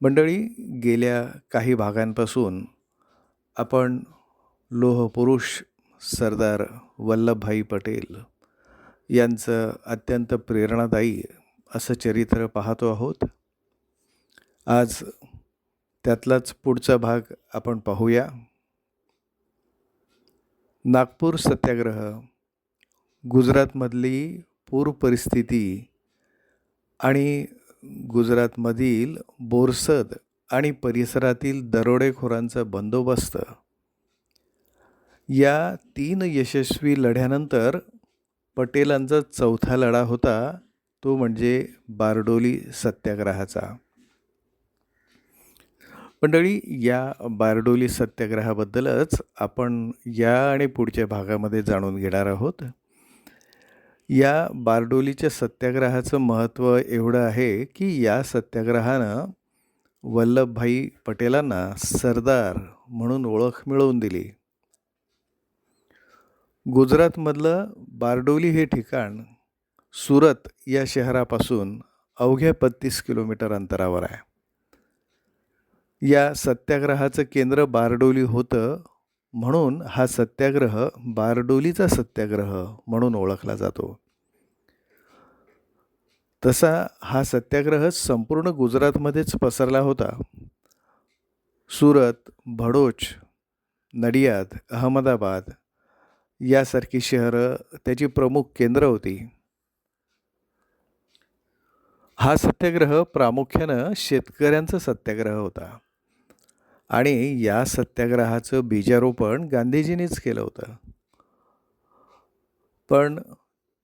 मंडळी गेल्या काही भागांपासून आपण लोहपुरुष सरदार वल्लभभाई पटेल यांचं अत्यंत प्रेरणादायी असं चरित्र पाहतो आहोत. आज त्यातलाच पुढचा भाग आपण पाहूया. नागपूर सत्याग्रह गुजरातमधली पूर परिस्थिती आणि गुजरातमधील बोरसद आणि परिसरातील दरोडेखोरांचा बंदोबस्त. या तीन यशस्वी लढ्यानंतर पटेलांचा चौथा लढा होता तो म्हणजे बारडोली सत्याग्रहाचा. मंडळी या बारडोली सत्याग्रहाबद्दलच आपण या आणि पुढच्या भागामध्ये जाणून घेणार आहोत. या बारडोलीच्या सत्याग्रहाचं महत्त्व एवढं आहे की या सत्याग्रहानं वल्लभभाई पटेलांना सरदार म्हणून ओळख मिळवून दिली. गुजरातमधलं बारडोली हे ठिकाण सुरत या शहरापासून अवघ्या बत्तीस किलोमीटर अंतरावर आहे. या सत्याग्रहाचं केंद्र बारडोली होतं म्हणून हा सत्याग्रह बारडोलीचा सत्याग्रह म्हणून ओळखला जातो. तसा हा सत्याग्रह संपूर्ण गुजरातमध्येच पसरला होता. सुरत भडोच नडियाद अहमदाबाद यासारखी शहरं त्याची प्रमुख केंद्र होती. हा सत्याग्रह प्रामुख्यानं शेतकऱ्यांचा सत्याग्रह होता. आणि या सत्याग्रहाचं बीजारोपण गांधीजींनीच केलं होतं. पण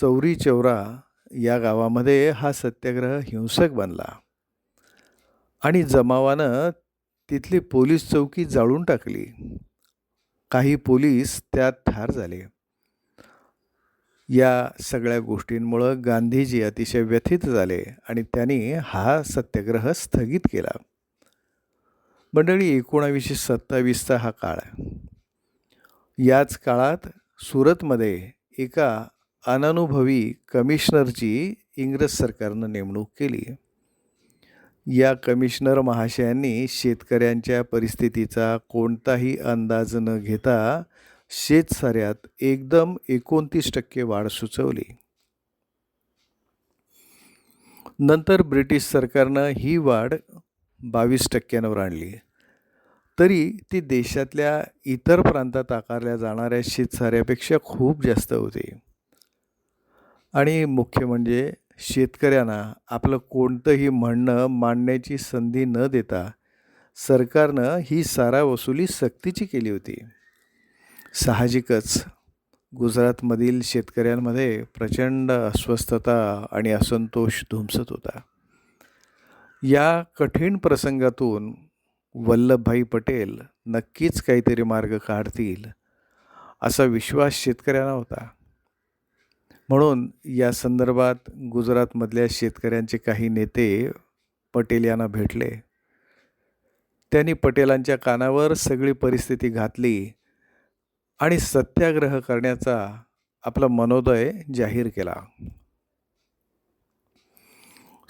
चौरी चौरा या गावामध्ये हा सत्याग्रह हिंसक बनला. आणि जमावानं तिथली पोलीस चौकी जाळून टाकली. काही पोलीस त्यात ठार झाले. या सगळ्या गोष्टींमुळं गांधीजी अतिशय व्यथित झाले आणि त्यांनी हा सत्याग्रह स्थगित केला. मंडळी एकोणावीसशे सत्तावीसचा हा काळ आहे. याच काळात सुरतमध्ये एका अननुभवी कमिशनरची इंग्रज सरकारनं नेमणूक केली. या कमिशनर महाशयांनी शेतकऱ्यांच्या परिस्थितीचा कोणताही अंदाज न घेता शेतसाऱ्यात एकदम एकोणतीस टक्के वाढ सुचवली. नंतर ब्रिटिश सरकारनं ही वाढ बावीस टक्क्यांवर आणली. तरी ती देशातल्या इतर प्रांतात आकारल्या जाणाऱ्या शेतसाऱ्यापेक्षा खूप जास्त होती. आणि मुख्य म्हणजे शेतकऱ्यांना आपलं कोणतंही म्हणणं मांडण्याची संधी न देता सरकारनं ही सारा वसुली सक्तीची केली होती. साहजिकच गुजरातमधील शेतकऱ्यांमध्ये प्रचंड अस्वस्थता आणि असंतोष धुमसत होता. या कठीण प्रसंगातून वल्लभभाई पटेल नक्कीच काहीतरी मार्ग काढतील असा विश्वास शेतकऱ्यांना होता. म्हणून या संदर्भात गुजरातमधल्या शेतकऱ्यांचे काही नेते पटेल यांना भेटले. त्यांनी पटेलांच्या कानावर सगळी परिस्थिती घातली आणि सत्याग्रह करण्याचा आपला मनोदय जाहीर केला.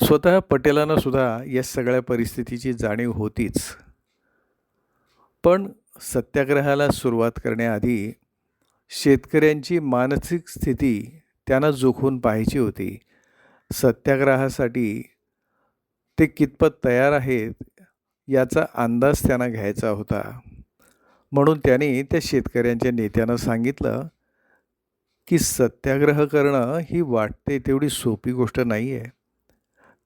स्वतः पटेलांना सुद्धा या सगळ्या परिस्थितीची जाणीव होतीच. पण सत्याग्रहाला सुरुवात करण्याआधी शेतकऱ्यांची मानसिक स्थिती त्यांना जोखून पाहायची होती. सत्याग्रहासाठी ते कितपत तयार आहेत याचा अंदाज त्यांना घ्यायचा होता. म्हणून त्यांनी त्या शेतकऱ्यांच्या नेत्यांना सांगितलं की सत्याग्रह करणं ही वाटते तेवढी सोपी गोष्ट नाही आहे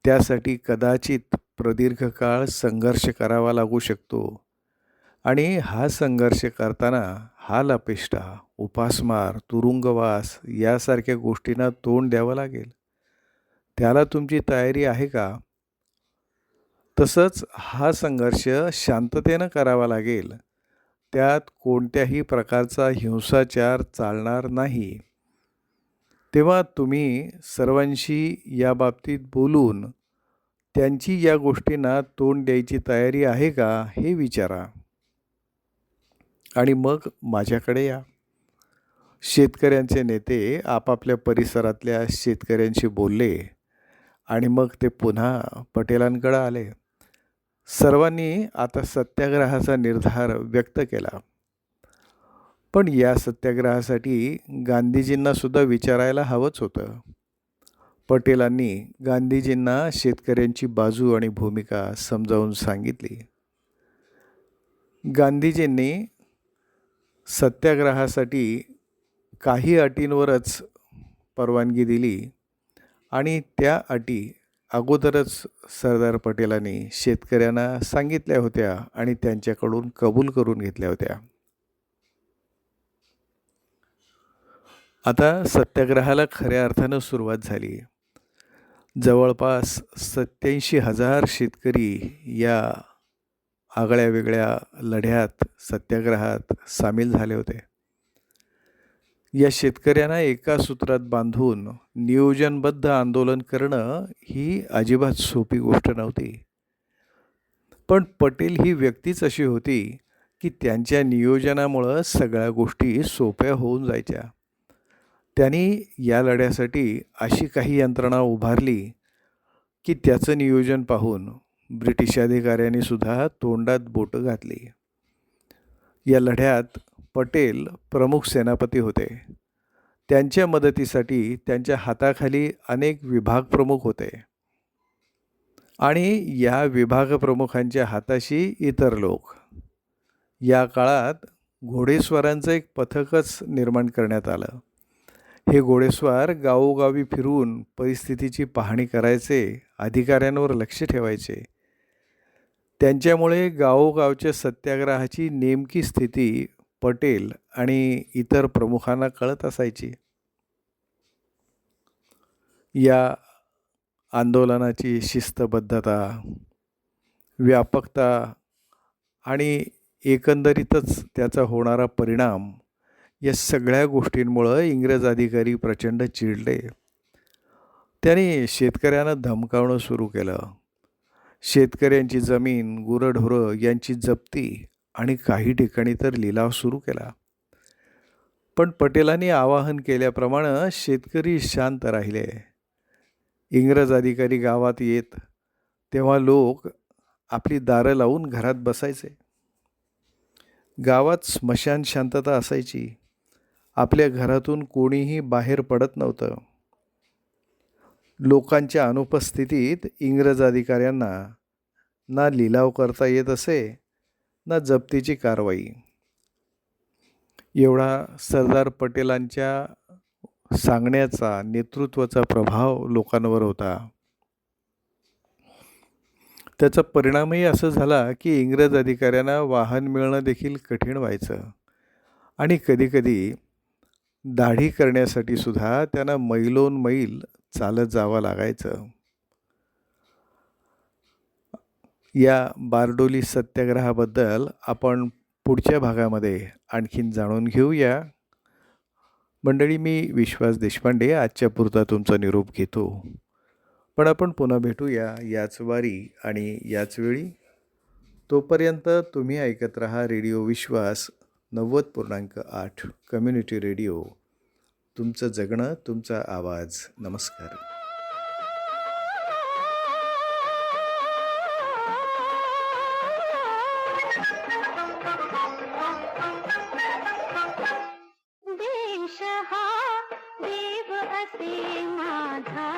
त्यासाठी कदाचित प्रदीर्घ काळ संघर्ष करावा लागू शकतो. आणि हा संघर्ष करताना हाल अपेष्टा उपासमार तुरुंगवास यासारख्या गोष्टींना तोंड द्यावं लागेल. त्याला तुमची तयारी आहे का? तसंच हा संघर्ष शांततेनं करावा लागेल. त्यात कोणत्याही प्रकारचा हिंसाचार चालणार नाही. तेव्हा तुम्ही सर्वांशी या बाबतीत बोलून त्यांची या गोष्टींना तोंड द्यायची तयारी आहे का हे विचारा. आणि मग माझ्याकडे या. शेतकऱ्यांचे नेते आपापल्या परिसरातल्या शेतकऱ्यांशी बोलले आणि मग ते पुन्हा पटेलांकडे आले. सर्वांनी आता सत्याग्रहाचा निर्धार व्यक्त केला. पण या सत्याग्रहासाठी गांधीजींनासुद्धा विचारायला हवंच होतं. पटेलांनी गांधीजींना शेतकऱ्यांची बाजू आणि भूमिका समजावून सांगितली. गांधीजींनी सत्याग्रहासाठी काही अटींवरच परवानगी दिली आणि त्या अटी अगोदरच सरदार पटेलांनी शेतकऱ्यांना सांगितल्या होत्या आणि त्यांच्याकडून कबूल करून घेतल्या होत्या. आता सत्याग्रहाला खऱ्या अर्थानं सुरुवात झाली. जवळपास सत्याऐंशी हजार शेतकरी या आगळ्या वेगळ्या लढ्यात सत्याग्रहात सामील झाले होते. या शेतकऱ्यांना एका सूत्रात बांधून नियोजनबद्ध आंदोलन करणं ही अजिबात सोपी गोष्ट नव्हती. पण पटेल ही व्यक्तीच अशी होती की त्यांच्या नियोजनामुळं सगळ्या गोष्टी सोप्या होऊन जायच्या. त्यांनी या लढ्यासाठी अशी काही यंत्रणा उभारली की त्याचं नियोजन पाहून ब्रिटिश अधिकाऱ्यांनी सुद्धा तोंडात बोटं घातली. या लढ्यात पटेल प्रमुख सेनापती होते. त्यांच्या मदतीसाठी त्यांच्या हाताखाली अनेक विभाग प्रमुख होते. आणि या विभाग प्रमुखांच्या हाताशी इतर लोक. या काळात घोडेस्वारांचं एक पथकच निर्माण करण्यात आलं. हे घोडेस्वार गावोगावी फिरून परिस्थितीची पाहणी करायचे अधिकाऱ्यांवर लक्ष ठेवायचे. त्यांच्यामुळे गावोगावच्या सत्याग्रहाची नेमकी स्थिती पटेल आणि इतर प्रमुखांना कळत असायची. या आंदोलनाची शिस्तबद्धता व्यापकता आणि एकंदरीतच त्याचा होणारा परिणाम या सगळ्या गोष्टींमुळं इंग्रज अधिकारी प्रचंड चिडले. त्याने शेतकऱ्यांना धमकावणं सुरू केलं. शेतकऱ्यांची जमीन गुरंढोरं यांची जप्ती आणि काही ठिकाणी तर लिलाव सुरू केला. पण पटेलांनी आवाहन केल्याप्रमाणे शेतकरी शांत राहिले. इंग्रज अधिकारी गावात येत तेव्हा लोक आपली दारं लावून घरात बसायचे. गावात स्मशान शांतता असायची. आपल्या घरातून कोणीही बाहेर पडत नव्हतं. लोकांच्या अनुपस्थितीत इंग्रज अधिकाऱ्यांना ना लिलाव करता येत असे ना जप्तीची कारवाई. एवढा सरदार पटेलांच्या सांगण्याचा नेतृत्वाचा प्रभाव लोकांवर होता. त्याचा परिणामही असं झाला की इंग्रज अधिकाऱ्यांना वाहन मिळणं देखील कठीण व्हायचं. आणि कधीकधी दाढी करण्यासाठी सुद्धा त्यांना मैलोन मैल चालत जावं लागायचं. या बारडोली सत्याग्रहाबद्दल आपण पुढच्या भागामध्ये आणखीन जाणून घेऊया. मंडळी मी विश्वास देशपांडे आजच्या पुरता तुमचा निरोप घेतो. पण आपण पुन्हा भेटूया याच वारी आणि याच वेळी. तोपर्यंत तुम्ही ऐकत रहा रेडिओ विश्वास. नव्वद पूर्णांक आठ कम्युनिटी रेडिओ तुमचं जगणं तुमचा आवाज. नमस्कार. देश हा देव असे माझा.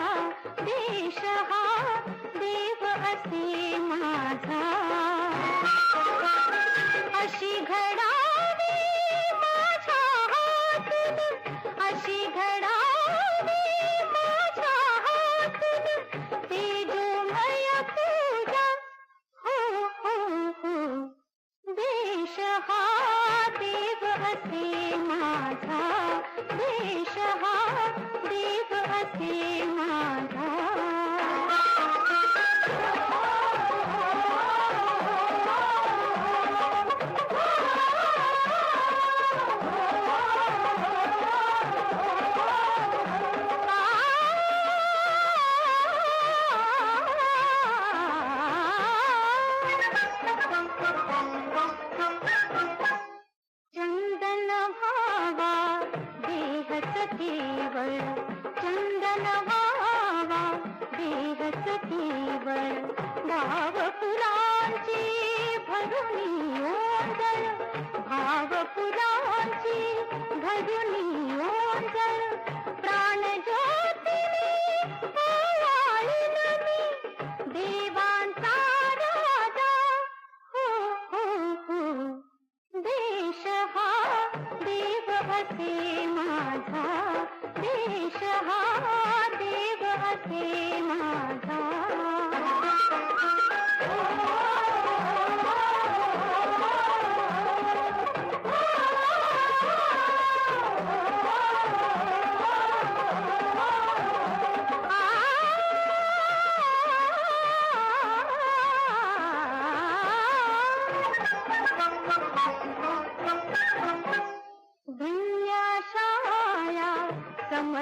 असे माझा देश हा देव असे माझा. तीवर भाव पुरांची भरुणी ओंदळ भाव पुरांची भरुणी ओंदळ प्राण ज्योतिनी पोवाळीन देवांचा राजा हो हो हो देश हा देव असे माझा देश हा देव असे माझा.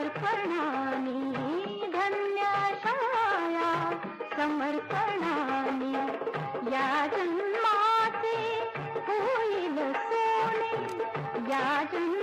समर्पणानी धन्याशाया समर्पणानी या जन्माचे होईल सोने या जन्माचे